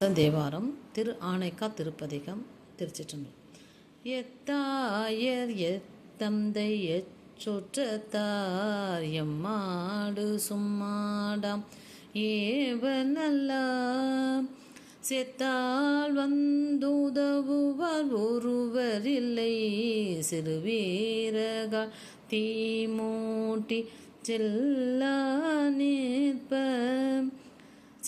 தேவாரம் திரு ஆனைக்கா திருப்பதிகம் திருச்சிற்றம்பலம். எத்தாயர் எத்தந்தை எச்சொற்றத்தார் எம்மாடு சும்மாடாம் ஏவ நல்லா செத்தால் வந்துதவுவார் ஒருவர் இல்லை சிறுவீரகால் தீமூட்டி செல்லா நிற்ப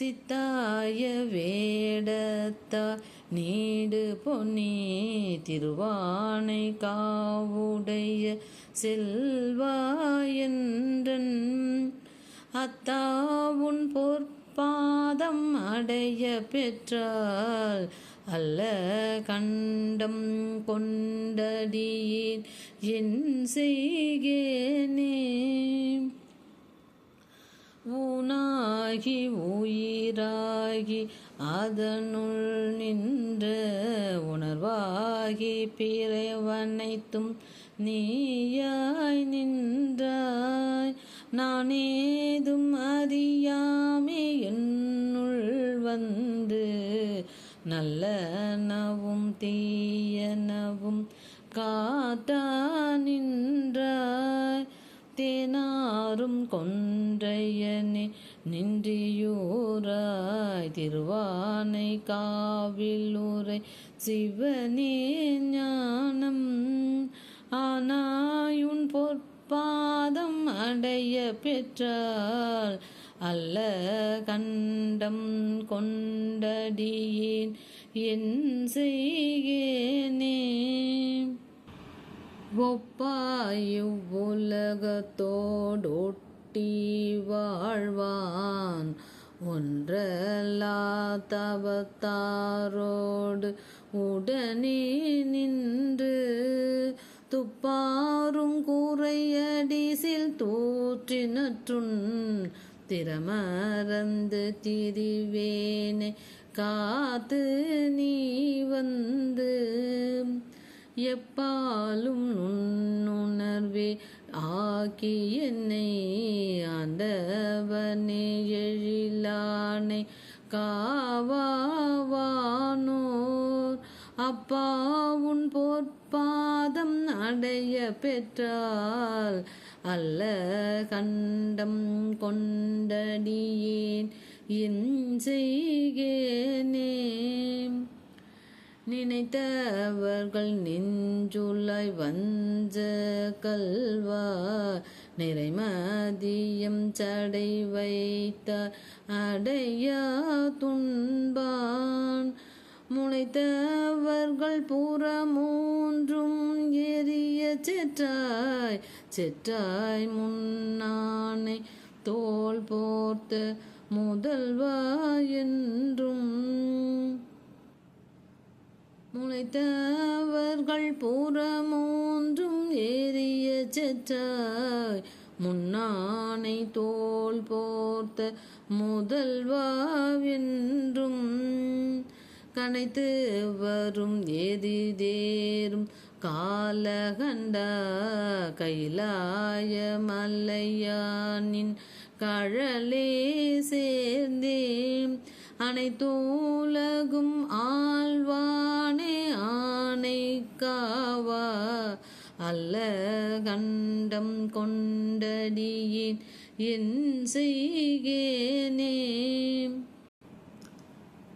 சித்தாய வேடத்தா நீடு பொன்னி திருவானை காவுடைய செல்வாயன்றன். அத்தாவுன் பொற்பாதம் அடைய பெற்றால் அல்ல கண்டம் கொண்டடியேன். என் செய்கேனே. ஆகி உயிராகி அதனுள் நின்ற உணர்வாகி பிறவனைத்தும் நீயாய் நின்றாய். நானேதும் அறியாமே என்னுள் வந்து நல்லனவும் தீயனவும் காத்தா நின்றாய். தேனாரும் கொன்றையனே நின்றியூராய் திருவானை காவிலூரை சிவனே ஞானம். ஆனாயுன் பொற்பாதம் அடைய பெற்றால் அல்ல கண்டம் கொண்டடியேன். என் செய்கேனே. ஒப்பாயுலகத்தோடொட்டி வாழ்வான். ஒன்றல்லா தவத்தாரோடு உடனே நின்று துப்பாரும் கூறையடிசில் தூற்றினற்றுன் திறமறந்து திரிவேனே காத்து நீ வந்து எப்பாலும் நுண்ணுணர்வே ஆக்கி என்னை ஆண்டவனே எழிலானை காவாவானோர். அப்பா உன் போர்ப்பாதம் அடைய பெற்றால் அல்ல கண்டம் கொண்டடியேன். என் செய்கேனே. நினைத்தவர்கள் நெஞ்சுள்ளாய் வஞ்ச கல்வா நிறைமதியம் சடை வைத்த அடையா துன்பான் முளைத்தவர்கள் புறமூன்றும் எரிய செற்றாய். செற்றாய் முன்னானை தோல் போர்த்த முதல்வா என்றும் முளைத்தவர்கள் புறமோன்றும் ஏறிய செற்றாய். முன்னானை தோல் போர்த்த முதல்வாவென்றும் கனைத்து வரும் எதிதேரும் காலகண்டா கைலாய மல்லையானின் கழலே சேர்ந்தேன். அனைத்தோலகும் ஆழ்வார் காவா. அல்ல கண்டம் கொண்டடியின் என் செய்கேனே.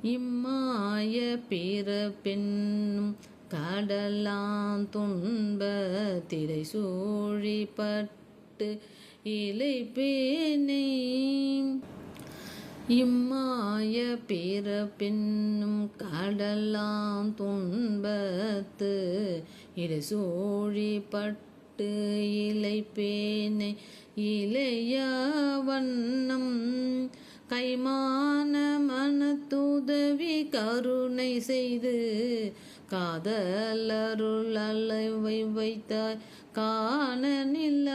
இம்மாய பிறப்பென்னும் கடலாம் துன்ப திரை சூழிப்பட்டு இலைப்பேனே. இம்மாய பிற பின்னும் கடலாம் துன்பத்து இலை சூழிப்பட்டு இலைப்பேனை இளையா வண்ணம். கைமான மனத்துதவி கருணை செய்து காதலருள் அளவை வைத்தாய் காண நில்லாய்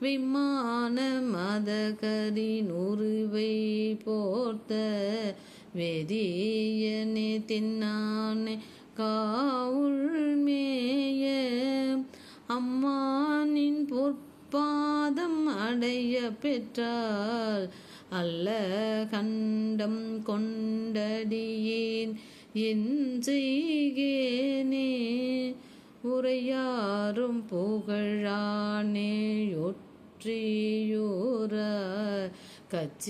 விமான மதகரி நுருவை போர்த்த வெறியனே தின்னானே காவுள் மேய அம்மானின் பொற்பாதம் அடைய பெற்றால் அல்ல கண்டம் கொண்டடியேன் என் செய்கேனே உரையாறும் புகழானே ஒற்றியூர கச்சிகம்பனி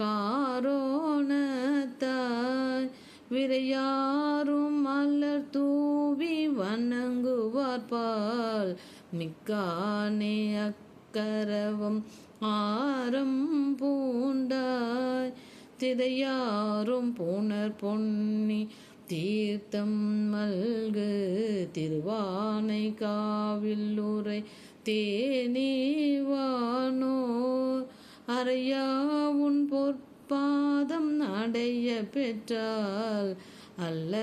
காரோணத்தாய் விரையாரும் மலர் தூவி வணங்குவார்பால் மிக்கானே அக்கரவம் ஆரம் பூண்டாய் திரையாரும் புனர் பொன்னி தீர்த்தம் மல்கு திருவானை காவில்லுரை தேனேவானோர் அறையாவுன் பொற்பாதம் அடைய பெற்றால் அல்ல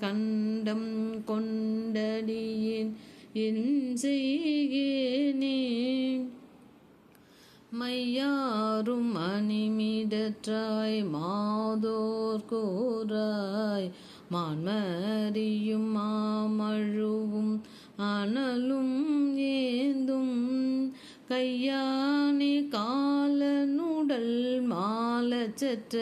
கண்டம் கொண்டடியின் என் செய்கேனே மையாரும் அணிமிடற்றாய் மாதோர் கூறாய் மான்மதியும் மாமழுவும் அனலும் ஏந்தும். கையானே காலனுடல் மாலச்சற்ற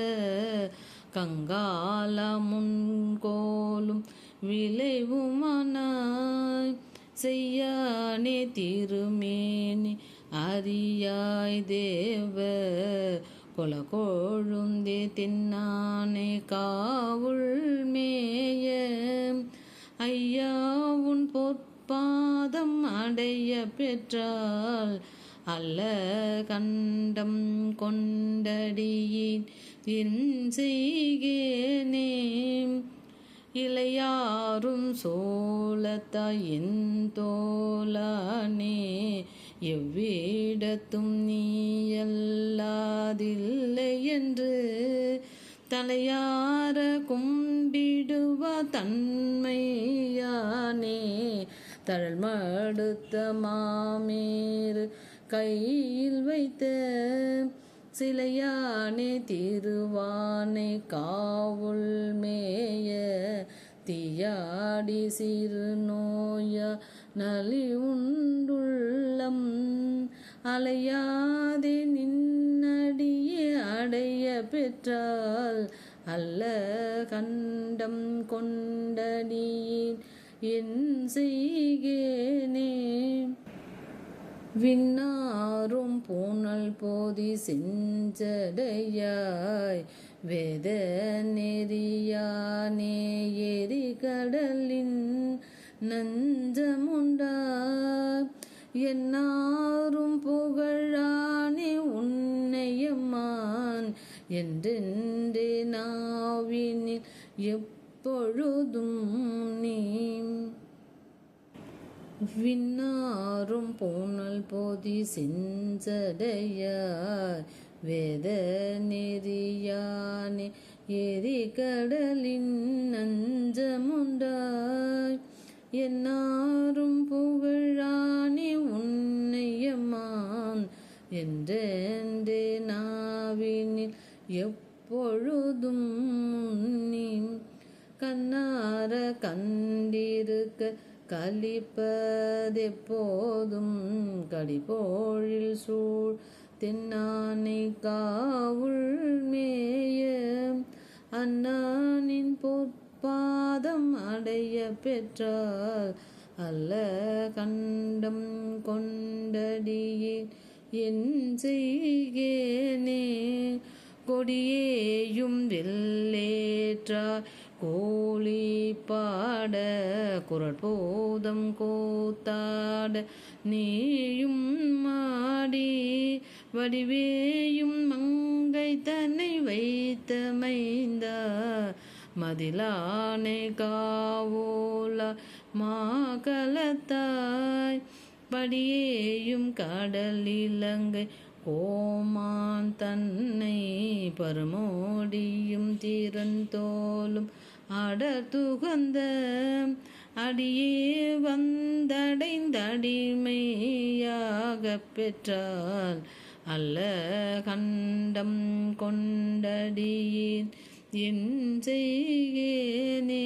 கங்கால முன்கோலும் விளைவுமானாய். செய்யானே திருமேனி அரியாய் தேவ கொல கொழுந்தே தின்னானே காவுள் மேய. ஐயா உன் பொற்பாதம் அடைய பெற்றால் அல்ல கண்டம் கொண்டடியின். என் செய்கேனே இளையாரும் சோழத்தாயின் தோலானே எவ்விடத்தும் நீயல்லாதில்லை என்று தலையார கும்பிடுவ தன்மையானே. தழல் மடுத்த மாமேறு கையில் வைத்த சிலையானே திருவானை காவுள் மேய தீயாடி சிறு நோய நலி உண்டுள் உண்டுள்ளம் அலையாதே நின்னடியே அடைய பெற்றால் அல்ல கண்டம் கொண்டடியேன். என் செய்கேனே. விண்ணாரும் பூனல் போதி செஞ்சடையாய். வேத நெறியானே எரி கடலின் நஞ்சமுண்டார் என்னாரும் புகழானே உன்னையம்மான். என்றென்றே நாவினில் எப்பொழுதும் நீ விண்ணாரும் போனல் போதி செஞ்சடையார். வேத நெறியானே எரி கடலின் நஞ்சமுண்டாய். என்ன என்றென்றே நாவினில் எப்பொழுதும் நீ கண்ணார கண்டிருக்க கழிப்பதெப்போதும் கடிபோழில் சூழ். தென்னானை காவுள் மேய அண்ணானின் பொற்பாதம் அடைய பெற்றால் அல்ல கண்டம் கொண்டடியே என் செய்கேனே கொடியேயும் வெல்லேற்றார் கோழி பாட குரட்போதம் கோத்தாட நீயும் மாடி வடிவேயும் மங்கை தன்னை வைத்த மைந்தா மதிலானை காவோலா மாகலத்தாய் படியேயும் கடல் இலங்கை கோமான் தன்னை பரமோடியும் திறந்தோலும் அடர்துகந்த அடியே வந்தடைந்தடிமையாக பெற்றால் அல்ல கண்டம் கொண்டடியேன். என் செய்கேனே.